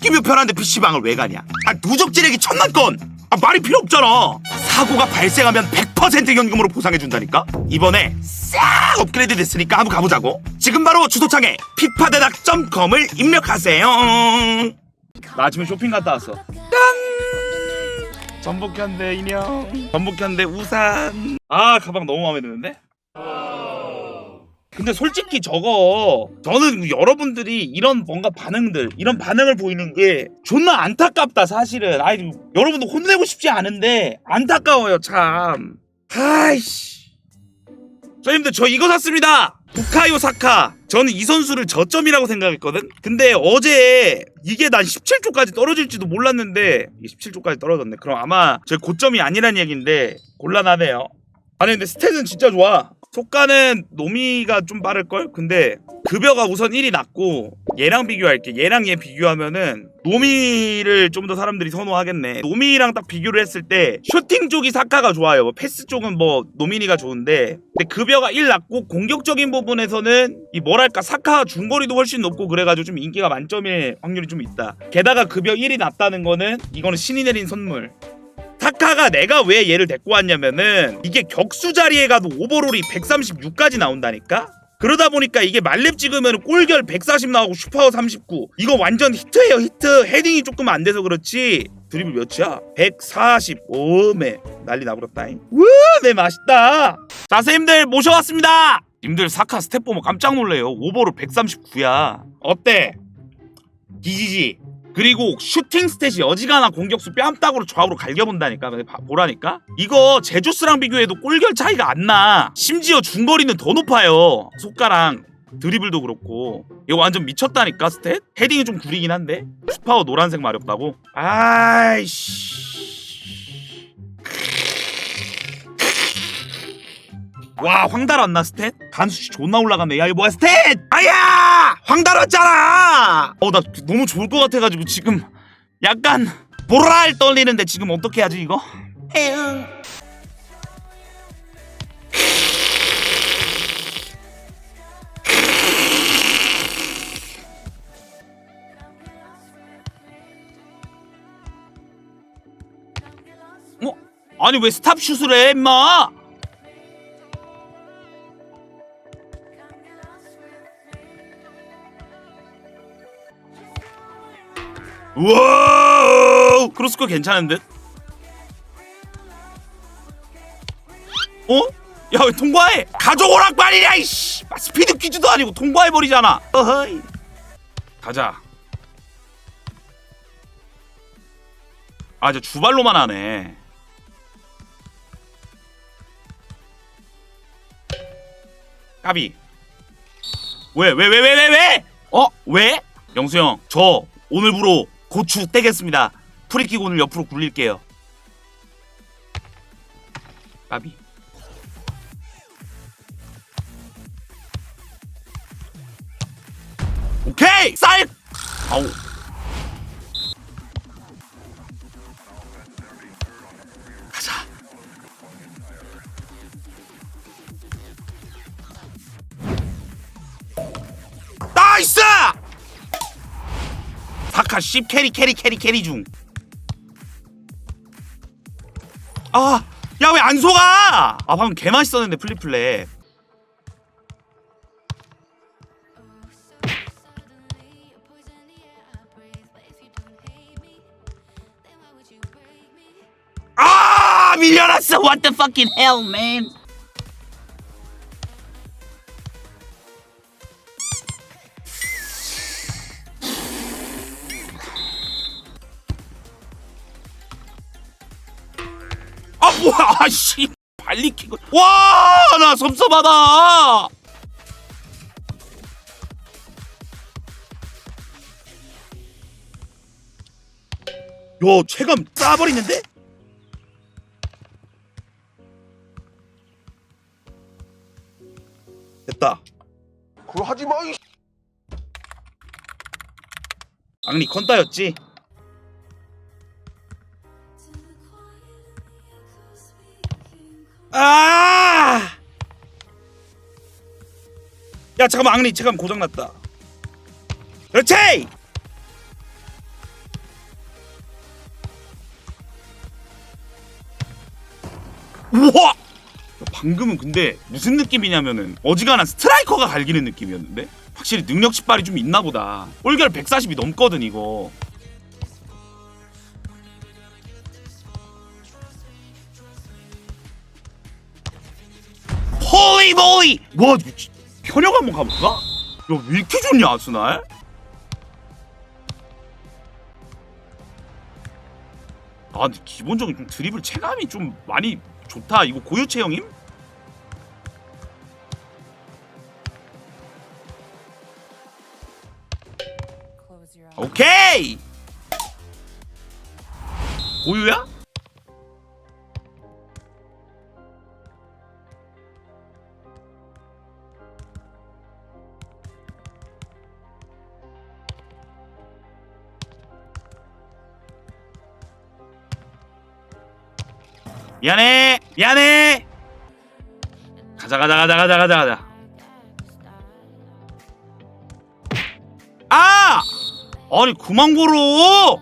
끼면 편한데 PC방을 왜 가냐? 아 누적질액이 천만 건! 아 말이 필요 없잖아! 사고가 발생하면 100% 현금으로 보상해준다니까? 이번에 싹 업그레이드 됐으니까 한번 가보자고 지금 바로 주소창에 피파대닥.com을 입력하세요 나 아침에 쇼핑 갔다 왔어 짠! 전복현대 인형 전복현대 우산 아 가방 너무 마음에 드는데? 근데 솔직히 저거 저는 여러분들이 이런 뭔가 반응들 이런 반응을 보이는 게 존나 안타깝다 사실은. 아이 여러분도 혼내고 싶지 않은데 안타까워요 참. 아이씨. 선생님들 저 이거 샀습니다! 부카요 사카. 저는 이 선수를 저점이라고 생각했거든? 근데 어제 이게 난 17조까지 떨어질지도 몰랐는데 이게 17조까지 떨어졌네. 그럼 아마 제 고점이 아니란 얘기인데 곤란하네요. 아니 근데 스탯은 진짜 좋아 속가는 노미가 좀 빠를걸? 근데 급여가 우선 1이 낮고 얘랑 비교할게. 얘랑 얘 비교하면은 노미를 좀 더 사람들이 선호하겠네. 노미랑 딱 비교를 했을 때 슈팅 쪽이 사카가 좋아요. 뭐 패스 쪽은 뭐 노미니가 좋은데. 근데 급여가 1 낮고 공격적인 부분에서는 이 뭐랄까 사카 중거리도 훨씬 높고 그래가지고 좀 인기가 만점일 확률이 좀 있다. 게다가 급여 1이 낮다는 거는 이거는 신이 내린 선물 타카가 내가 왜 얘를 데리고 왔냐면은 이게 격수 자리에 가도 오버롤이 136까지 나온다니까? 그러다 보니까 이게 말렙 찍으면 골결 140 나오고 슈퍼 39 이거 완전 히트예요 히트. 헤딩이 조금 안 돼서 그렇지. 드리블 몇이야? 140 오메 난리 나버렸다잉. 우메 맛있다. 자 선생님들 모셔왔습니다. 님들 사카 스텝 보면 깜짝 놀래요. 오버롤 139야. 어때? 기지지 그리고 슈팅 스탯이 어지간한 공격수 뺨따구로 좌우로 갈겨본다니까. 보라니까? 이거 제주스랑 비교해도 골결 차이가 안 나. 심지어 중거리는 더 높아요. 속가랑 드리블도 그렇고. 이거 완전 미쳤다니까 스탯? 헤딩이 좀 구리긴 한데? 슈파워 노란색 마렵다고? 아이씨. 와 황달았나 스탯? 간수치 존나 올라갔네. 야 이거 뭐야 스탯? 아야 황달았잖아 어 나 너무 좋을 것 같아가지고 지금 약간 보랄 떨리는데 지금 어떻게 하지 이거? 에응. 어? 아니 왜 스탑슛을 해 임마 우와 크로스코 괜찮은 듯? 어? 야 왜 통과해? 가져오락 말이야 이씨 스피드 퀴즈도 아니고 통과해버리잖아 어허이 가자 아 이제 주발로만 하네 까비 왜왜 왜 왜 왜 왜? 어? 왜? 영수 형, 저 오늘부로 고추 떼겠습니다. 프리킥 오늘 옆으로 굴릴게요. 까비. 오케이! 쌀! 아우. 가자. 나이스! 10 캐리 캐리 캐리 캐리 중. 아, 야 왜 안 속아? 아 방금 개 맛있었는데 플리플레. 아 밀려났어. What the fucking hell, man? 아씨 발리키고 와나 섭섭하다. 야 체감 짜버리는데? 됐다. 그거 하지 마. 이 악리 컨따였지 아! 야 잠깐만 악리 체감 고장났다 그렇지! 우와! 방금은 근데 무슨 느낌이냐면은 어지간한 스트라이커가 갈기는 느낌이었는데 확실히 능력 치발이 좀 있나 보다 올결 140이 넘거든 이거 홀리몰리 와 현역 한번 가볼까? 야왜 이렇게 좋냐 아스날? 아 근데 기본적인 좀 드리블 체감이 좀 많이 좋다 이거 고유 체형임? Close your eyes. 오케이 고유야? 미안해 미안해. 가자 가자 가자 가자 가자 가자. 아! 아니 그만 걸어.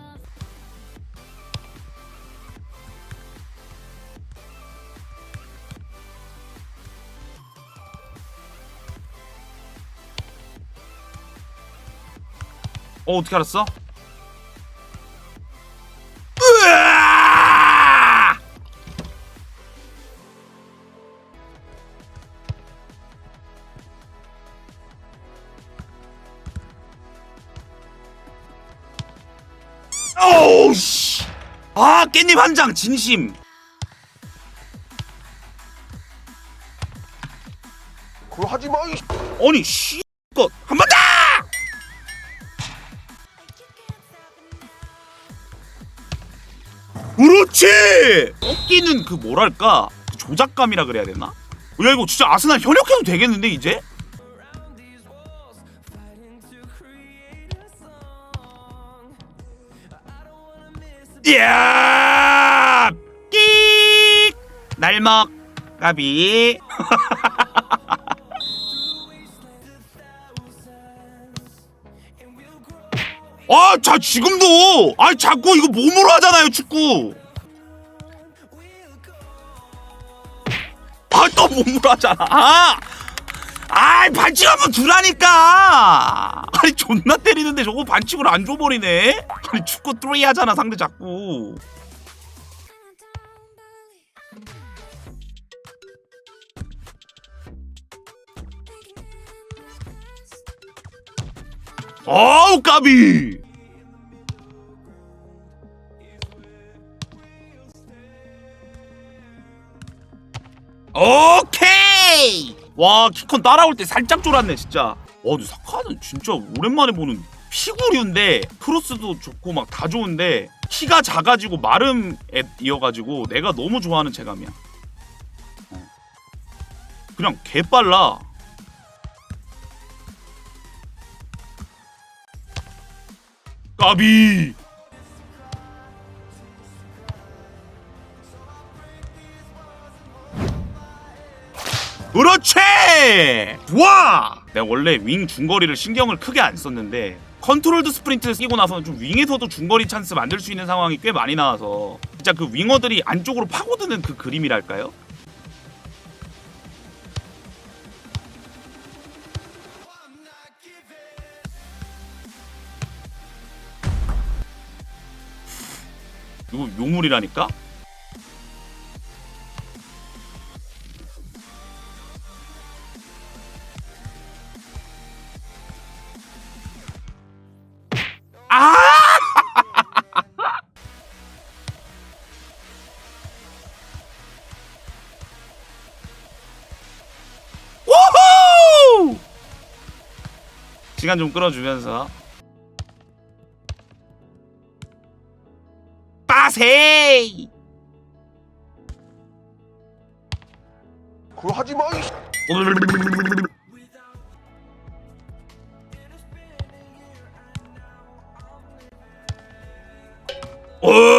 어 어떻게 알았어? 어우 씨. 아 깻잎 한 장 진심. 그걸 하지 마. 이 아니 씨. 것한 번 더. 그렇지. 꺾이는 그 뭐랄까 그 조작감이라 그래야 되나? 야 이거 진짜 아스날 현역해도 되겠는데 이제? 이야! 끽! 날먹 까비. 아, 자 지금도 아 자꾸 이거 몸으로 하잖아요 축구. 아 또 몸으로 하잖아. 아, 아 반칙 한번 두라니까. 아니 존나 때리는데 저거 반칙으로 안 줘버리네. 아니 축구 3 하잖아 상대 자꾸. 아우 까비. 오케이. 와 키컨 따라올 때 살짝 쫄았네 진짜. 와 근데 사카는 진짜 오랜만에 보는 피구류인데 크로스도 좋고 막 다 좋은데 키가 작아지고 마름 앱이어가지고 내가 너무 좋아하는 체감이야. 어. 그냥 개 빨라. 까비. 그렇지! 와! 내가 원래 윙 중거리를 신경을 크게 안 썼는데 컨트롤드 스프린트 끼고 나서는 좀 윙에서도 중거리 찬스 만들 수 있는 상황이 꽤 많이 나와서 진짜 그 윙어들이 안쪽으로 파고드는 그 그림이랄까요? 이거 요물이라니까? 시간 좀 끌어주면서 빠세이! 그걸 하지 마. 이 오!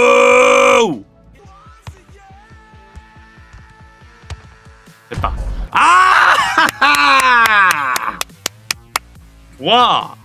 와.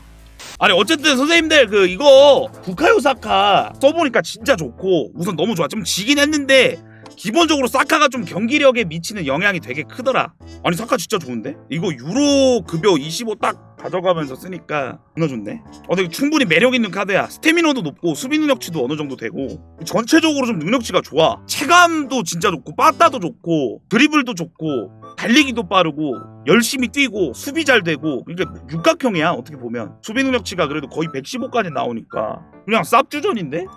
아니 어쨌든 선생님들 그 이거 부카요사카 써보니까 진짜 좋고 우선 너무 좋아. 좀 지긴 했는데 기본적으로 사카가 좀 경기력에 미치는 영향이 되게 크더라. 아니 사카 진짜 좋은데? 이거 유로 급여 25 딱 가져가면서 쓰니까 존나 좋네. 어, 근데 충분히 매력 있는 카드야. 스태미너도 높고 수비 능력치도 어느 정도 되고 전체적으로 좀 능력치가 좋아. 체감도 진짜 좋고 빠따도 좋고 드리블도 좋고 달리기도 빠르고 열심히 뛰고 수비 잘 되고 그러니까 육각형이야 어떻게 보면 수비 능력치가 그래도 거의 115까지 나오니까 그냥 쌉주전인데